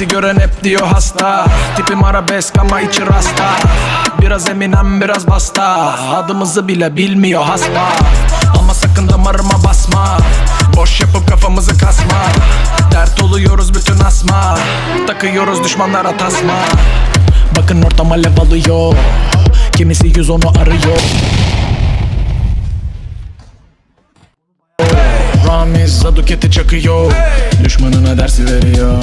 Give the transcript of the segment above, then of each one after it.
Bizi gören hep diyor hasta. Tipim arabesk ama içi rasta. Biraz eminem biraz basta. Adımızı bile bilmiyor hasba Ama sakın damarıma basma. Boş yapıp kafamızı kasma. Dert oluyoruz bütün asma. Takıyoruz düşmanlara tasma. Bakın ortam alev alıyor. Kimisi yüz onu arıyor. Ramiz Zaduket'i çakıyor. Düşmanına dersi veriyor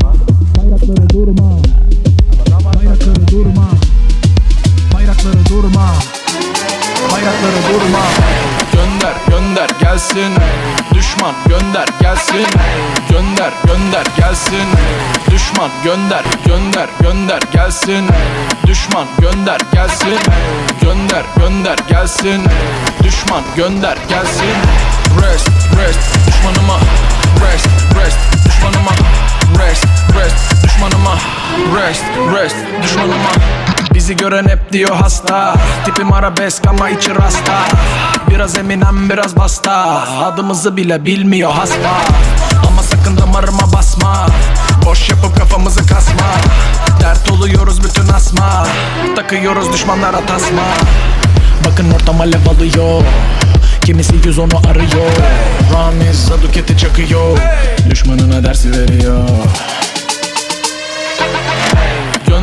Bayrakları durma. Bayrakları durma. Bayrakları durma. Bayrakları durma. Gönder gönder gelsin. Düşman gönder gelsin. Gönder gönder gelsin. Düşman gönder gönder gönder gelsin. Düşman gönder gelsin. Gönder gönder gelsin. Düşman gönder gelsin. Rest rest düşmanıma Rest Bizi gören hep diyor hasta. Tipim arabesk ama içi rasta. Biraz eminem biraz basta. Adımızı bile bilmiyor hasba Ama sakın damarıma basma. Boş yapıp kafamızı kasma. Dert oluyoruz bütün asma. Takıyoruz düşmanlara tasma. Bakın ortam alev alıyor. Kimisi yüz onu arıyor. Ramiz Zaduket'i çakıyor. Düşmanına dersi veriyor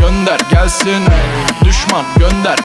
gönder gelsin. Düşman gönder